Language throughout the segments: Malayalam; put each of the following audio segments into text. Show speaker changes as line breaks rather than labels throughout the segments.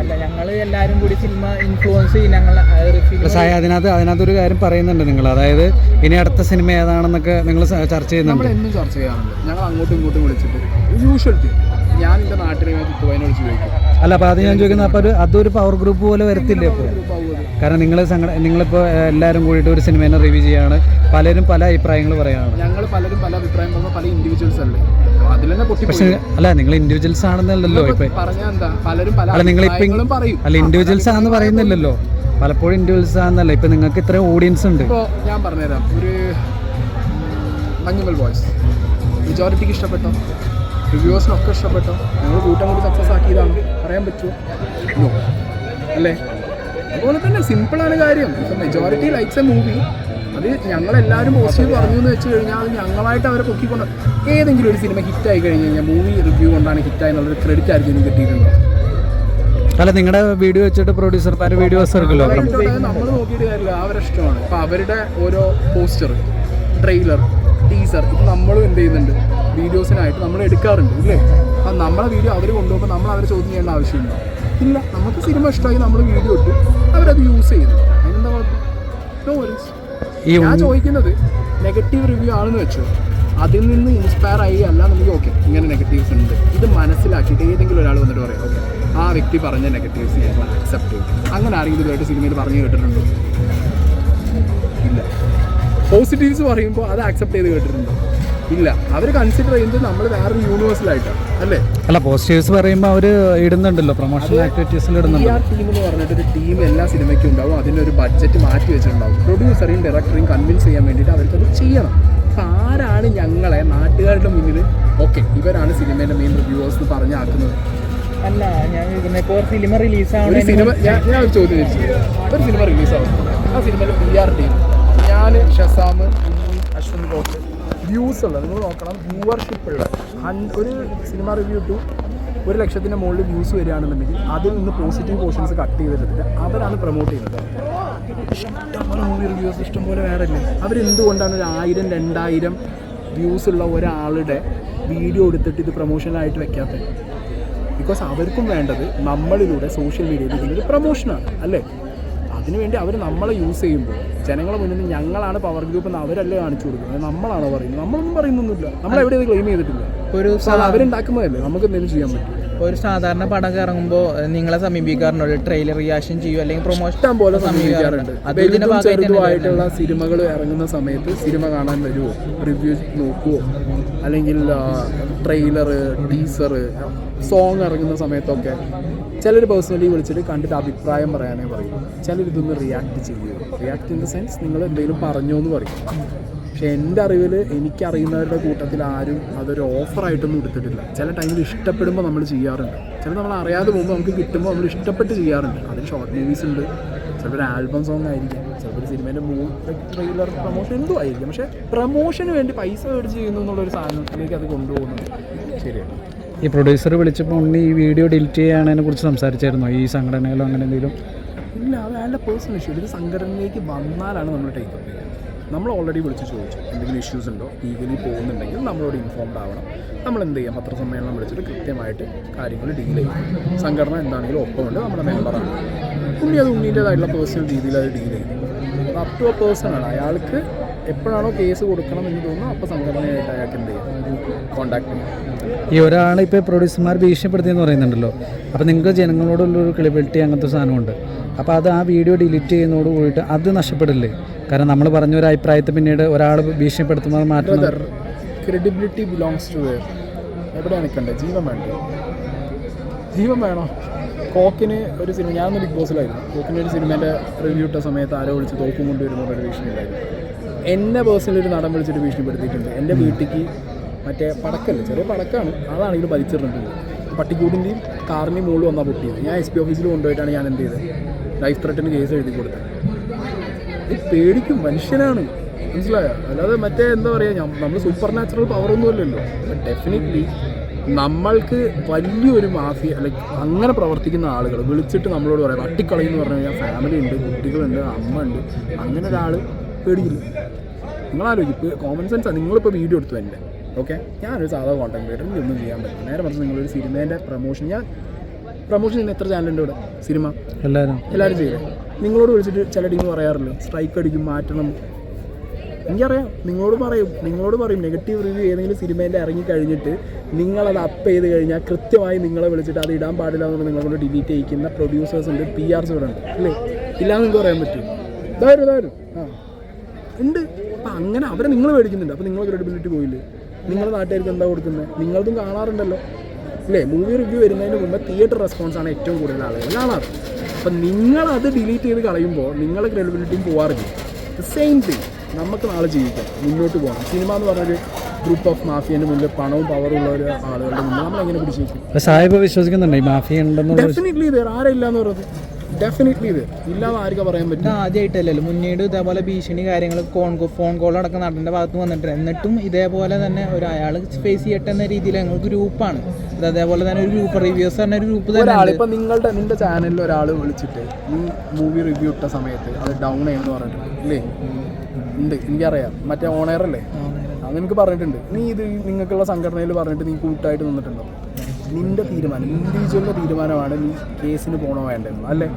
അല്ല ഞങ്ങൾ എല്ലാവരും കൂടി സിനിമ ഇൻഫ്ലുവൻസ് ഞങ്ങൾ
സായി അതിനകത്ത് അതിനകത്ത് ഒരു കാര്യം പറയുന്നുണ്ട് നിങ്ങൾ. അതായത് ഇനി അടുത്ത സിനിമ ഏതാണെന്നൊക്കെ നിങ്ങൾ ചർച്ച ചെയ്യുന്നുണ്ട്.
എന്നും ചർച്ച ചെയ്യാറുണ്ട്. ഞങ്ങൾ അങ്ങോട്ടും ഇങ്ങോട്ടും വിളിച്ചിട്ട് യൂഷ്വൽ ഞാൻ എന്റെ നാട്ടിലെ വിളിച്ച് ചോദിക്കും.
അല്ല അപ്പോൾ അത് ഞാൻ ചോദിക്കുന്നത് അപ്പോൾ ഒരു അതൊരു പവർ ഗ്രൂപ്പ് പോലെ വരത്തില്ലേ ഇപ്പോൾ കാരണം നിങ്ങൾ സംഘടന നിങ്ങളിപ്പോൾ എല്ലാരും കൂടിയിട്ട് ഒരു സിനിമേനെ റിവ്യൂ ചെയ്യാണ്. പലരും പല അഭിപ്രായങ്ങൾ പറയാണ്.
ഞങ്ങൾ പലരും പല അഭിപ്രായം പറയുമ്പോൾ പല ഇൻഡിവിജ്വൽസ് അല്ലേ? അതിൽ തന്നെ
പക്ഷെ അല്ല നിങ്ങൾ ഇൻഡിവിജ്വൽസ് ആണെന്നല്ലോ ഇപ്പൊ. അല്ല
നിങ്ങൾ ഇപ്പൊ
അല്ല ഇൻഡിവിജ്വൽസ് ആണെന്ന് പറയുന്നില്ലല്ലോ. പലപ്പോഴും ഇൻഡിവിജ്വൽസ് ആണെന്നല്ല. ഇപ്പൊ നിങ്ങൾക്ക് ഇത്ര ഓഡിയൻസ് ഉണ്ട്.
ഞാൻ പറഞ്ഞുതരാം. ഒരു മഞ്ഞുമൽ ബോയ്സ് മെജോറിറ്റിക്ക് ഇഷ്ടപ്പെട്ടോ? റിവ്യൂസിനൊക്കെ ഇഷ്ടപ്പെട്ടോ? ഞങ്ങൾ കൂട്ടം കൂടി സക്സസ് ആക്കിയതാണ്. പറയാൻ പറ്റുമോ അല്ലേ? അതുപോലെ തന്നെ സിമ്പിളാണ് കാര്യം. മെജോറിറ്റി ലൈക്സ് എ മൂവി അത് ഞങ്ങളെല്ലാവരും പോസിറ്റീവ് പറഞ്ഞു എന്ന് വെച്ച് കഴിഞ്ഞാൽ അത് ഞങ്ങളായിട്ട് അവരെ പൊക്കിക്കൊണ്ട് ഏതെങ്കിലും ഒരു സിനിമ ഹിറ്റായി കഴിഞ്ഞ് കഴിഞ്ഞാൽ മൂവി റിവ്യൂ കൊണ്ടാണ് ഹിറ്റായി എന്നുള്ളൊരു ക്രെഡിറ്റ് ആയിരിക്കും എനിക്ക് കിട്ടിയിട്ടുണ്ടോ
അല്ല നിങ്ങളുടെ വീഡിയോ വെച്ചിട്ട് പ്രൊഡ്യൂസർമാർ വീഡിയോ ഇറക്കുമല്ലോ
നമ്മൾ നോക്കിയിട്ട് കാര്യമില്ല അവരുടെ ഇഷ്ടമാണ്. ഇപ്പം അവരുടെ ഓരോ പോസ്റ്റർ ട്രെയിലർ ടീസർ ഇപ്പം നമ്മളും എന്ത് ചെയ്യുന്നുണ്ട്? വീഡിയോസിനായിട്ട് നമ്മൾ എടുക്കാറുണ്ട് ഇല്ലേ? അപ്പം നമ്മളെ വീഡിയോ അവർ കൊണ്ടുപോകുമ്പോൾ നമ്മൾ അവരെ ചോദ്യം ചെയ്യേണ്ട ആവശ്യമില്ല. ഇല്ല നമുക്ക് സിനിമ ഇഷ്ടമായി നമ്മൾ വീഡിയോ ഇട്ടു അവരത് യൂസ് ചെയ്യുന്നു അതിനെന്താ കുഴപ്പം? നോ വരീസ്
ഈ
ഞാൻ ചോദിക്കുന്നത് നെഗറ്റീവ് റിവ്യൂ ആണെന്ന് വെച്ചു? അതിൽ നിന്ന് ഇൻസ്പയർ ആയി അല്ല നമുക്ക് ഓക്കെ ഇങ്ങനെ നെഗറ്റീവ്സ് ഉണ്ട്. ഇത് മനസ്സിലാക്കിയിട്ട് ഏതെങ്കിലും ഒരാൾ വന്നിട്ട് പറയാം ഓക്കെ ആ വ്യക്തി പറഞ്ഞ നെഗറ്റീവ്സ് ഞാൻ അക്സെപ്റ്റ് ചെയ്യും. അങ്ങനെ ആരെങ്കിലും ഇതുമായിട്ട് സിനിമയിൽ പറഞ്ഞു കേട്ടിട്ടുണ്ടോ? ഇല്ല. പോസിറ്റീവ്സ് പറയുമ്പോൾ അത് അക്സെപ്റ്റ് ചെയ്ത് കേട്ടിട്ടുണ്ടോ? ഇല്ല. അവർ കൺസിഡർ ചെയ്യുന്നത് നമ്മൾ വേറൊരു യൂണിവേഴ്സലായിട്ടാണ് അല്ലേ?
അല്ല പോസ്റ്റേഴ്സ് പറയുമ്പോൾ അവർ ഇടുന്നുണ്ടല്ലോ. പ്രൊമോഷൻ ആക്ടിവിറ്റീസിൽ ഇടുന്നുണ്ട്.
ടീം എന്ന് പറഞ്ഞിട്ട് ഒരു ടീം എല്ലാ സിനിമയ്ക്കും ഉണ്ടാവും. അതിന്റെ ഒരു ബഡ്ജറ്റ് മാറ്റി വെച്ചിട്ടുണ്ടാവും. പ്രൊഡ്യൂസറെയും ഡയറക്ടറെയും കൺവിൻസ് ചെയ്യാൻ വേണ്ടിയിട്ട് അവർക്കത് ചെയ്യണം. അപ്പം ആരാണ് ഞങ്ങളെ നാട്ടുകാരുടെ മുന്നിൽ ഓക്കെ ഇവരാണ് സിനിമേന്റെ മെയിൻ റിവ്യൂവേഴ്സ് എന്ന് പറഞ്ഞാക്കുന്നത്
അല്ല ഞാൻ ഇപ്പോൾ സിനിമ
ഒരു
റിലീസാവണ
സിനിമ ഞാൻ ഞാൻ ഒരു ചോദ്യം ചോദിച്ചു. ഒരു സിനിമ റിലീസാവും ആ സിനിമയിൽ പി ആർ ടീം ഞാൻ ഷസാം അശ്വന്ത് കോച്ച് വ്യൂസ് ഉള്ളത്. നിങ്ങൾ നോക്കണം വ്യൂവർഷിപ്പ് ഉള്ള. ഒരു സിനിമ റിവ്യൂ ടു ഒരു ലക്ഷത്തിന്റെ മുകളിൽ വ്യൂസ് വരികയാണെന്നുണ്ടെങ്കിൽ അതിൽ നിന്ന് പോസിറ്റീവ് പോർഷൻസ് കട്ട് ചെയ്തിട്ട് അവരാണ് പ്രൊമോട്ട് ചെയ്യുന്നത്. ഇഷ്ടംപോലെ മൂവി റിവ്യൂസ് ഇഷ്ടംപോലെ വേറെ ഇല്ല അവരെന്തുകൊണ്ടാണ് ഒരു ആയിരം രണ്ടായിരം വ്യൂസ് ഉള്ള ഒരാളുടെ വീഡിയോ എടുത്തിട്ട് ഇത് പ്രൊമോഷനായിട്ട് വെക്കാത്തത്? ബിക്കോസ് അവർക്കും വേണ്ടത് നമ്മളിലൂടെ സോഷ്യൽ മീഡിയയിൽ ഇതിന്റെ പ്രൊമോഷനാണ് അല്ലേ? അതിനുവേണ്ടി അവർ നമ്മളെ യൂസ് ചെയ്യുമ്പോൾ ജനങ്ങളെ മുന്നിൽ ഞങ്ങളാണ് പവർ ഗ്രൂപ്പ് എന്ന് അവരല്ലേ കാണിച്ചു കൊടുക്കുന്നത്? നമ്മളാണ് പറയുന്നത്? നമ്മളൊന്നും പറയുന്നൊന്നുമില്ല. നമ്മൾ എവിടെ ഇത് ക്ലെയിം ചെയ്തിട്ടില്ല.
ഒരു
അവരുണ്ടാക്കുന്നതല്ലേ നമുക്ക് എന്തെങ്കിലും ചെയ്യാൻ പറ്റും
ഒരു സാധാരണ പടം ഇറങ്ങുമ്പോൾ നിങ്ങളെ സമീപിക്കാറുണ്ട്? ട്രെയിലർ റിയാക്ഷൻ ചെയ്യും അല്ലെങ്കിൽ പ്രൊമോഷൻ
പോലെ സമീപിക്കാറുണ്ട്? ചെറുതുമായിട്ടുള്ള സിനിമകൾ ഇറങ്ങുന്ന സമയത്ത് സിനിമ കാണാൻ വരുമോ റിവ്യൂ നോക്കുമോ അല്ലെങ്കിൽ ട്രെയിലർ ടീസർ സോങ് ഇറങ്ങുന്ന സമയത്തൊക്കെ ചിലർ പേഴ്സണലി വിളിച്ചിട്ട് കണ്ടിട്ട് അഭിപ്രായം പറയാനേ പറയും. ചിലർ ഇതൊന്ന് റിയാക്ട് ചെയ്യും റിയാക്ട് ഇൻ ദ സെൻസ് നിങ്ങൾ എന്തെങ്കിലും പറഞ്ഞോ എന്ന് പറയും. പക്ഷെ എന്റെ അറിവിൽ എനിക്കറിയുന്നവരുടെ കൂട്ടത്തിൽ ആരും അതൊരു ഓഫറായിട്ടൊന്നും എടുത്തിട്ടില്ല. ചില ടൈമിൽ ഇഷ്ടപ്പെടുമ്പോൾ നമ്മൾ ചെയ്യാറുണ്ട്. ചില നമ്മൾ അറിയാതെ പോകുമ്പോൾ നമുക്ക് കിട്ടുമ്പോൾ നമ്മൾ ഇഷ്ടപ്പെട്ട് ചെയ്യാറുണ്ട്. അതിൽ ഷോർട്ട് മൂവീസ് ഉണ്ട്. ചിലപ്പോൾ ഒരു ആൽബം സോങ് ആയിരിക്കും. ചിലപ്പോൾ ഒരു സിനിമേന്റെ മൂവ് ട്രെയിലർ പ്രൊമോഷൻ എന്തോ ആയിരിക്കും. പക്ഷേ പ്രൊമോഷന് വേണ്ടി പൈസ മേടിച്ച് ചെയ്യുന്നു എന്നുള്ളൊരു സാധനത്തിലേക്ക് അത് കൊണ്ടുപോകുന്നത് ശരിയാണ്.
ഈ പ്രൊഡ്യൂസർ വിളിച്ചപ്പോൾ ഉണ്ണി ഈ വീഡിയോ ഡിലീറ്റ് ചെയ്യാനതിനെ കുറിച്ച് സംസാരിച്ചായിരുന്നു? ഈ സംഘടനയിലോ അങ്ങനെ എന്തെങ്കിലും?
ഇല്ല അത് അയാളുടെ പേഴ്സണൽ ഇഷ്യൂ ഇത് സംഘടനയിലേക്ക് വന്നാലാണ് നമ്മൾ ടേക്ക് അപ്പ് നമ്മൾ ഓൾറെഡി വിളിച്ച് ചോദിച്ചു എന്തെങ്കിലും ഇഷ്യൂസ് ഉണ്ടോ? ലീഗലി പോകുന്നുണ്ടെങ്കിൽ നമ്മളോട് ഇൻഫോംഡ് ആവണം. നമ്മൾ എന്ത് ചെയ്യാം? പത്രസമ്മേളനം വിളിച്ചിട്ട് കൃത്യമായിട്ട് കാര്യങ്ങൾ ഡീൽ ചെയ്യും. സംഘടന എന്താണെങ്കിലും ഒപ്പമുണ്ട് നമ്മുടെ മെമ്പറാണ് ഉണ്ണി അത് ഉണ്ണീന്റെതായിട്ടുള്ള പേഴ്സണൽ രീതിയിൽ അത് ഡീൽ ചെയ്യും. അത് അപ് ടു എ ആണ്. അയാൾക്ക് എപ്പോഴാണോ കേസ് കൊടുക്കണം എന്ന് തോന്നുന്നു അപ്പോൾ സംഘടനയായിട്ട് അയാൾക്ക് എന്ത് ചെയ്യാം? കോൺടാക്ട് ചെയ്യാം.
ഈ ഒരാൾ ഇപ്പോൾ പ്രൊഡ്യൂസർമാർ ഭീഷണിപ്പെടുത്തിയെന്ന് പറയുന്നുണ്ടല്ലോ. അപ്പോൾ നിങ്ങൾക്ക് ജനങ്ങളോടുള്ളൊരു ക്രെഡിബിലിറ്റി അങ്ങനത്തെ സാധനമുണ്ട്. അപ്പോൾ അത് ആ വീഡിയോ ഡിലീറ്റ് ചെയ്യുന്നതോട് കൂടിയിട്ട് അത് നഷ്ടപ്പെടില്ലേ? കാരണം നമ്മൾ പറഞ്ഞ ഒരു അഭിപ്രായത്തെ പിന്നീട് ഒരാൾ ഭീഷണിപ്പെടുത്തുമ്പോൾ അത് മാറ്റുന്നത്
ക്രെഡിബിലിറ്റി ബിലോങ്സ് ടു വെയർ എവിടെയാണ് നിൽക്കേണ്ടത്? ജീവൻ വേണ്ടേ? ജീവൻ വേണോ? കോക്കിന് ഒരു സിനിമ ഞാനൊന്ന് ബിഗ് ബോസിലായിരുന്നു കോക്കിന് ഒരു സിനിമേന്റെ റിവ്യൂ ഇട്ട സമയത്ത് ആരോ വിളിച്ച് തോക്കും കൊണ്ടുവരുന്ന ഒരു ഭീഷണിയിലായിരുന്നു എന്നെ പേഴ്സണലി ഒരു നടൻ വിളിച്ചിട്ട് ഭീഷണിപ്പെടുത്തിയിട്ടുണ്ട്. എന്റെ വീട്ടിലേക്ക് മറ്റേ പടക്കല്ലേ? ചെറിയ പടക്കാണ്. അതാണെങ്കിൽ വലിച്ചെറിഞ്ഞിട്ടുണ്ട് പട്ടിക്കൂടിന്റെയും കാറിന്റെയും മുകളിൽ വന്നാൽ പൊട്ടിയത്. ഞാൻ എസ് പി ഓഫീസിൽ കൊണ്ടുപോയിട്ടാണ് ഞാൻ എന്ത് ചെയ്തത്? ലൈഫ് ത്രെട്ടിന് കേസ് എഴുതി കൊടുത്തത്. ഇത് പേടിക്കും. മനുഷ്യനാണ്. മനസ്സിലായോ? അല്ലാതെ മറ്റേ എന്താ പറയുക നമ്മൾ സൂപ്പർ നാച്ചുറൽ പവറൊന്നും അല്ലല്ലോ. ഡെഫിനറ്റ്ലി നമ്മൾക്ക് വലിയൊരു മാഫിയ ലൈക്ക് അങ്ങനെ പ്രവർത്തിക്കുന്ന ആളുകൾ വിളിച്ചിട്ട് നമ്മളോട് പറയാം വട്ടിക്കളി എന്ന് പറഞ്ഞു കഴിഞ്ഞാൽ ഫാമിലി ഉണ്ട് കുട്ടികളുണ്ട് അമ്മ ഉണ്ട്. അങ്ങനെ ഒരാൾ പേടിക്കില്ല. നിങ്ങൾ ആലോചിക്കും കോമൺ സെൻസാണ് നിങ്ങളിപ്പോൾ വീഡിയോ എടുത്തു എന്റെ ഓക്കെ ഞാനൊരു സാധാ കോണ്ടന്റ് ക്രിയേറ്റർ ഒന്നും ചെയ്യാൻ പറ്റില്ല. നേരെ മറിച്ച് നിങ്ങളൊരു സിനിമേന്റെ പ്രൊമോഷൻ ഞാൻ പ്രൊമോഷൻ ചെയ്യുന്ന എത്ര ചാനലുണ്ട് ഇവിടെ? സിനിമ?
എല്ലാവരും.
എല്ലാവരും ചെയ്യും. നിങ്ങളോട് വിളിച്ചിട്ട് ചില ടീം പറയാറില്ല? സ്ട്രൈക്ക് അടിക്കും മാറ്റണം. എനിക്കറിയാം. നിങ്ങളോട് പറയും. നിങ്ങളോട് പറയും. നെഗറ്റീവ് റിവ്യൂ ഏതെങ്കിലും സിനിമേന്റെ ഇറങ്ങി കഴിഞ്ഞിട്ട് നിങ്ങളത് അപ്പ് ചെയ്ത് കഴിഞ്ഞാൽ കൃത്യമായി നിങ്ങളെ വിളിച്ചിട്ട് അത് ഇടാൻ പാടില്ല എന്ന് നിങ്ങളെ കൊണ്ട് ഡിലീറ്റ് ചെയ്യിക്കുന്ന പ്രൊഡ്യൂസേഴ്സ് ഉണ്ട് പി ആർസ് ഇവിടെ ഉണ്ട്. അല്ലേ ഇല്ലാന്ന് നിങ്ങൾക്ക് പറയാൻ പറ്റും ഇതായിരുന്നു ഇതായിരുന്നു ആ. ഉണ്ട്. അപ്പം അങ്ങനെ അവരെ നിങ്ങൾ മേടിക്കുന്നുണ്ട്. അപ്പോൾ നിങ്ങളെ ക്രെഡിബിലിറ്റി പോയില്ലേ? നിങ്ങളുടെ നാട്ടുകാർക്ക് എന്താ കൊടുക്കുന്നത് നിങ്ങളതും കാണാറുണ്ടല്ലോ. അല്ലേ മൂവി റിവ്യൂ വരുന്നതിന് മുമ്പ് തിയേറ്റർ റെസ്പോൺസ് ആണ് ഏറ്റവും കൂടുതൽ ആളുകൾ കാണാറ്. അപ്പം നിങ്ങളത് ഡിലീറ്റ് ചെയ്ത് കളയുമ്പോൾ നിങ്ങളുടെ ക്രെഡിബിലിറ്റിയും പോവാറില്ല. സെയിം തിങ് നമുക്ക് നാളെ ജീവിക്കാം. മുന്നോട്ട് പോകണം. സിനിമ എന്ന് പറഞ്ഞൊരു ഗ്രൂപ്പ് ഓഫ് മാഫിയന്റെ മുന്നിൽ പണവും പവറും ഉള്ള ഒരു ആളുകളുടെ മുന്നിൽ നമ്മൾ എങ്ങനെ പിടിച്ചു
സാഹിബ് വിശ്വസിക്കുന്നുണ്ട്? ഈ മാഫിയ ഉണ്ടെന്ന്
ഡെഫിനറ്റ്ലി ഇത് ആരും ഇല്ലാന്ന് പറയുന്നത് ഡെഫിനറ്റ്ലി ഇത്. ഇല്ലാതെ ആർക്കാ പറയാൻ പറ്റും?
ആദ്യമായിട്ടല്ലല്ലോ മുന്നീട് ഇതേപോലെ ഭീഷണി കാര്യങ്ങൾ കോൺ ഫോൺ കോൾ അടക്കം നടന്റെ ഭാഗത്ത് വന്നിട്ടുണ്ട്. എന്നിട്ടും ഇതേപോലെ തന്നെ ഒരു അയാൾ ഫേസ് ചെയ്യട്ടെ എന്ന രീതിയിൽ ഞങ്ങൾ ഗ്രൂപ്പാണ്. ഇത് അതേപോലെ തന്നെ ഒരു ഗ്രൂപ്പ് റിവ്യൂസ് പറഞ്ഞ ഒരു ഗ്രൂപ്പ് തന്നെ
ഒരാൾ നിങ്ങളുടെ നിന്റെ ചാനലിൽ ഒരാൾ വിളിച്ചിട്ട് നീ മൂവി റിവ്യൂ ഇട്ട സമയത്ത് അത് ഡൗൺ ആയെന്ന് പറഞ്ഞിട്ടുണ്ട് ഇല്ലേ? ഉണ്ട് എനിക്കറിയാം. മറ്റേ ഓണയർ അല്ലേ? അത് നിനക്ക് പറഞ്ഞിട്ടുണ്ട്. നീ ഇത് നിങ്ങൾക്കുള്ള സംഘടനയിൽ പറഞ്ഞിട്ട് നീ കൂട്ടായിട്ട് നിന്നിട്ടുണ്ടോ? നിന്റെ തീരുമാനം ഇൻഡിവിജ്വലിന്റെ തീരുമാനമാണ് നീ കേസിന് പോണോ വേണ്ടതെന്ന് അല്ലേ?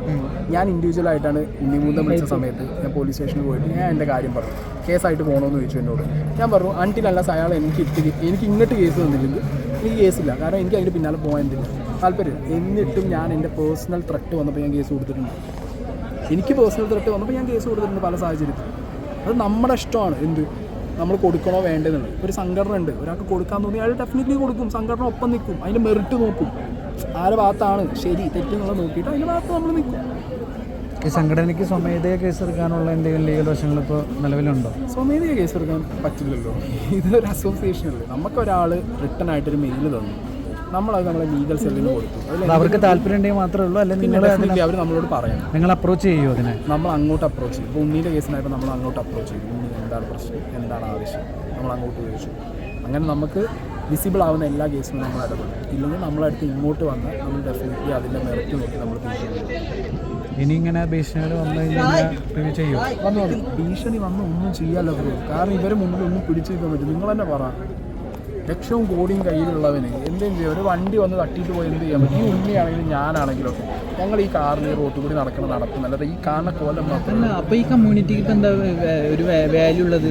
ഞാൻ ഇൻഡിവിജ്വൽ ആയിട്ടാണ് ഉണ്ണിമൂന്തം വിളിച്ച സമയത്ത് ഞാൻ പോലീസ് സ്റ്റേഷനിൽ പോയിട്ട് ഞാൻ എന്റെ കാര്യം പറഞ്ഞു. കേസായിട്ട് പോകണമെന്ന് ചോദിച്ചു എന്നോട്. ഞാൻ പറഞ്ഞു അൺടിൽ അല്ല അയാൾ എനിക്ക് ഇട്ട് എനിക്ക് ഇങ്ങോട്ട് കേസ് തന്നില്ലെങ്കിൽ എനിക്ക് കേസില്ല. കാരണം എനിക്ക് അതിന്റെ പിന്നാലെ പോകാൻ എന്തില്ല. താല്പര്യം എന്നിട്ടും ഞാൻ എന്റെ പേഴ്സണൽ ത്രട്ട് വന്നപ്പോൾ ഞാൻ കേസ് കൊടുത്തിട്ടുണ്ട്. എനിക്ക് പേഴ്സണൽ ത്രട്ട് വന്നപ്പോൾ ഞാൻ കേസ് കൊടുത്തിട്ടുണ്ട് പല സാഹചര്യത്തിൽ അത് നമ്മുടെ ഇഷ്ടമാണ്. എന്ത്? നമ്മൾ കൊടുക്കണോ വേണ്ടതെന്നുള്ളത്. ഒരു സംഘടന ഉണ്ട് ഒരാൾക്ക് കൊടുക്കാൻ തോന്നി അയാൾ ഡെഫിനറ്റ്ലി കൊടുക്കും. സംഘടന ഒപ്പം നിൽക്കും. അതിന്റെ മെറിറ്റ് നോക്കും. ആരുടെ ഭാഗത്താണ്? ശരി തെറ്റെന്നുള്ളത് നോക്കിയിട്ട് അതിന്റെ ഭാഗത്ത് നമ്മൾ നിൽക്കും.
ഈ സംഘടനയ്ക്ക് സ്വമേധയ കേസെടുക്കാനുള്ള എന്തെങ്കിലും ലീഗൽ വശങ്ങൾ ഇപ്പോൾ നിലവിലുണ്ടോ?
സ്വമേധയ കേസ് എടുക്കാൻ പറ്റില്ലല്ലോ. ഇതൊരു അസോസിയേഷൻ അല്ലേ? നമുക്കൊരാൾ റിട്ടേൺ ആയിട്ടൊരു മെയിൽ തന്നു. നമ്മളത് നമ്മളെ ലീഗൽ സെല്ലിന്
കൊടുക്കും അവർക്ക് താല്പര്യം ഉണ്ടെങ്കിൽ മാത്രമേ ഉള്ളൂ. അല്ലെങ്കിൽ
അവർ നമ്മളോട് പറയണം.
നിങ്ങൾ അപ്രോച്ച് ചെയ്യുമോ അതിനെ?
നമ്മൾ അങ്ങോട്ട് അപ്രോച്ച് ചെയ്യും. ഇപ്പോൾ ഉണ്ണിയുടെ കേസിനായപ്പോൾ നമ്മൾ അങ്ങോട്ട് അപ്രോച്ച് ചെയ്യും. ഉണ്ണി എന്താണ് പ്രശ്നം എന്താണ് ആവശ്യം നമ്മൾ അങ്ങോട്ട് ചോദിച്ചു. അങ്ങനെ നമുക്ക് വിസിബിൾ ആവുന്ന എല്ലാ കേസിലും നമ്മൾ ഇടപെടും ഇല്ലെങ്കിൽ നമ്മളടുത്ത് ഇങ്ങോട്ട് വന്നാൽ നമ്മൾ ഡെഫിനറ്റ്ലി അതിന്റെ മെറിറ്റ് നോക്കി നമ്മൾ
ഇനി ഇങ്ങനെ ഭീഷണികൾ വന്നു കഴിഞ്ഞാൽ ചെയ്യും.
വന്നു വന്നു. ഭീഷണി വന്ന് ഒന്നും ചെയ്യാമല്ലോ കാരണം ഇവരെ മുമ്പിൽ ഒന്നും പിടിച്ചു നിൽക്കാൻ പറ്റും നിങ്ങൾ തന്നെ പറ. ലക്ഷവും കോടിയും കയ്യിലുള്ളവന് എന്തും ചെയ്യും. ഒരു വണ്ടി വന്ന് തട്ടിയിട്ട് പോയി എന്ത് ചെയ്യാൻ പറ്റും? ഈ ഉണ്ണിയാണെങ്കിലും ഞാനാണെങ്കിലും ഒക്കെ ഞങ്ങൾ ഈ കാറിൽ ഈ റോട്ടിൽ കൂടി നടക്കണം നടക്കും അല്ലാതെ ഈ കാണുന്ന കോലം മാത്രം
അല്ല അപ്പൊ ഈ കമ്മ്യൂണിറ്റിക്ക് ഇപ്പം എന്താ ഒരു വാല്യൂ ഉള്ളത്?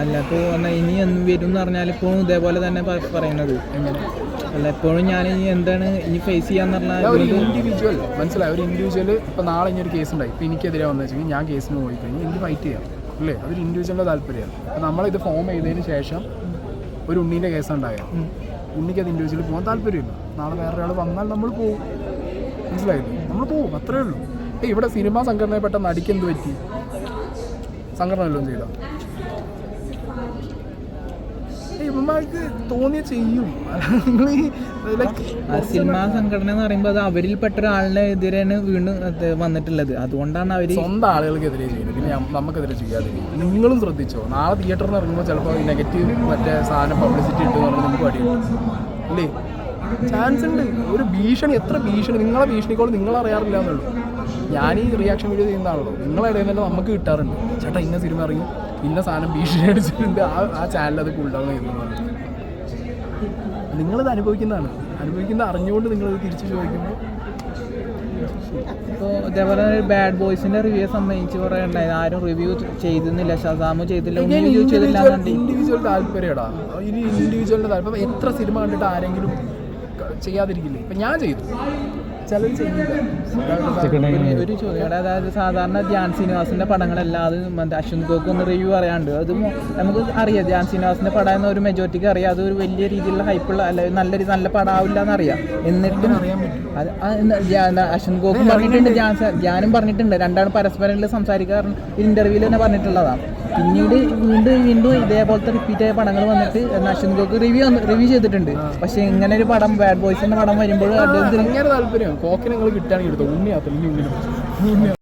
അല്ല ഇപ്പോൾ ഇനി എന്ന് വരും എന്ന് പറഞ്ഞാൽ ഇപ്പോഴും ഇതേപോലെ തന്നെ പറയുന്നത്.
എങ്ങനെ?
അല്ല എപ്പോഴും ഞാൻ ഇനി എന്താണ് ഇനി ഫേസ് ചെയ്യാന്ന് പറഞ്ഞാൽ
ഒരു ഇൻഡിവിജ്വൽ മനസ്സിലായി? ഒരു ഇൻഡിവിജ്വൽ ഇപ്പോൾ നാളെ ഇനി ഒരു കേസ് ഉണ്ടായി. ഇപ്പോൾ എനിക്കെതിരെ വന്നു വെച്ചെങ്കിൽ ഞാൻ കേസിന് പോയി കഴിഞ്ഞാൽ എനിക്ക് ഫൈറ്റ് ചെയ്യാം. അല്ലേ? അതൊരു ഇൻഡിവിജ്വലിന്റെ താല്പര്യമാണ്. അപ്പോൾ നമ്മളിത് ഫോം ചെയ്തതിന് ശേഷം ഒരു ഉണ്ണീന്റെ കേസ് ഉണ്ടായ ഉണ്ണിക്ക് അത് ഇൻഡിവിജ്വലി പോകാൻ താല്പര്യമില്ല. നാളെ വേറെ ഒരാൾ വന്നാൽ നമ്മൾ പോകും മനസ്സിലായില്ലേ? നമ്മൾ പോകും അത്രേ ഉള്ളൂ. ഇവിടെ സിനിമാ സംഘടനയിൽപ്പെട്ട നടിക്കെന്ത് പറ്റി? സംഘടന വല്ലതും ചെയ്തോ? ഇവന്മാർക്ക് തോന്നിയ ചെയ്യും.
സിനിമാ സംഘടന എന്ന് പറയുമ്പോൾ അത് അവരിൽ പെട്ട ഒരാളിനെ എതിരെയാണ് വീണ്ടും അത് വന്നിട്ടുള്ളത്. അതുകൊണ്ടാണ് അവർ
സ്വന്തം ആളുകൾക്കെതിരെ ചെയ്യുന്നത് പിന്നെ നമുക്കെതിരെ ചെയ്യാതെ നിങ്ങളും ശ്രദ്ധിച്ചോ? നാളെ തിയേറ്ററിൽ ഇറങ്ങുമ്പോൾ ചിലപ്പോൾ നെഗറ്റീവ് മറ്റേ സാധനം പബ്ലിസിറ്റി ഇട്ട് പറഞ്ഞാൽ നമുക്ക് പടിയുണ്ട് അല്ലേ? ചാൻസ് ഉണ്ട്. ഒരു ഭീഷണി എത്ര ഭീഷണി? നിങ്ങളെ ഭീഷണിക്കോട് നിങ്ങൾ അറിയാറില്ല എന്നുള്ളൂ. ഞാൻ ഈ റിയാക്ഷൻ വീഡിയോ ചെയ്യുന്ന ആളുള്ളൂ നിങ്ങളെ ഇടയിൽ തന്നെ നമുക്ക് കിട്ടാറുണ്ട്. ചേട്ടാ ഇന്ന സിനിമ ഇറങ്ങി. ഇന്ന സാധനം ഭീഷണി അടിച്ചിട്ടുണ്ട്. ആ ആ ചാനൽ അത് കൂൾ ഡൗൺ ചെയ്യുന്നു നിങ്ങളിത് അനുഭവിക്കുന്നതാണ്. അനുഭവിക്കുന്ന അറിഞ്ഞുകൊണ്ട് നിങ്ങളിത് തിരിച്ച് ചോദിക്കുമ്പോൾ
ഇപ്പോൾ ഇതേപോലെ ബാഡ് ബോയ്സിന്റെ റിവ്യൂ സംബന്ധിച്ച് കുറേ ഉണ്ടായത് ആരും റിവ്യൂ ചെയ്തിരുന്നില്ല. ഷസാമു ചെയ്തില്ല.
ഇൻഡിവിജ്വൽ താല്പര്യടാ. ഇനി ഇൻഡിവിജ്വലിന്റെ താല്പര്യം. എത്ര സിനിമ കണ്ടിട്ട് ആരെങ്കിലും ചെയ്യാതിരിക്കില്ലേ? ഇപ്പൊ ഞാൻ ചെയ്തു. ചിലർ ചെയ്യില്ല
ഒരു- ചോദ്യം. അതായത് സാധാരണ ധ്യാൻ ശ്രീനിവാസിന്റെ പടങ്ങളെല്ലാം അത് മറ്റേ അശ്വന്ത് ഗോക്ക് ഒന്ന് റിവ്യൂ പറയാണ്ട് അത് നമുക്ക് അറിയാം ധ്യാൻ ശ്രീനിവാസിന്റെ പടം എന്ന ഒരു മെജോറിറ്റിക്ക് അറിയാം. അത് ഒരു വലിയ രീതിയിലുള്ള ഹൈപ്പുള്ള അല്ല നല്ലൊരു നല്ല പടം ആവില്ല എന്നറിയാം. എന്നിട്ടും അത് അശ്വന്ത് ഗോക്കും പറഞ്ഞിട്ടുണ്ട് ധ്യാൻ ധ്യാനും പറഞ്ഞിട്ടുണ്ട്. രണ്ടാണ് പരസ്പരം സംസാരിക്കാറ്. ഇന്റർവ്യൂൽ തന്നെ പറഞ്ഞിട്ടുള്ളതാണ് പിന്നീട് വീണ്ടും വീണ്ടും ഇതേപോലത്തെ റിപ്പീറ്റ് ആയ പടങ്ങൾ വന്നിട്ട് അശ്വിൻ ഗോക്ക് റിവ്യൂ റിവ്യൂ ചെയ്തിട്ടുണ്ട്. പക്ഷെ ഇങ്ങനെ ഒരു പടം ബാഡ് ബോയ്സ് എന്ന പടം വരുമ്പോൾ
താല്പര്യം. കോക്കിനെ കിട്ടാണെങ്കിൽ കിട്ടുകയാണെങ്കിൽ എടുത്തോ. ഉണ്ണിയാത്തില്ല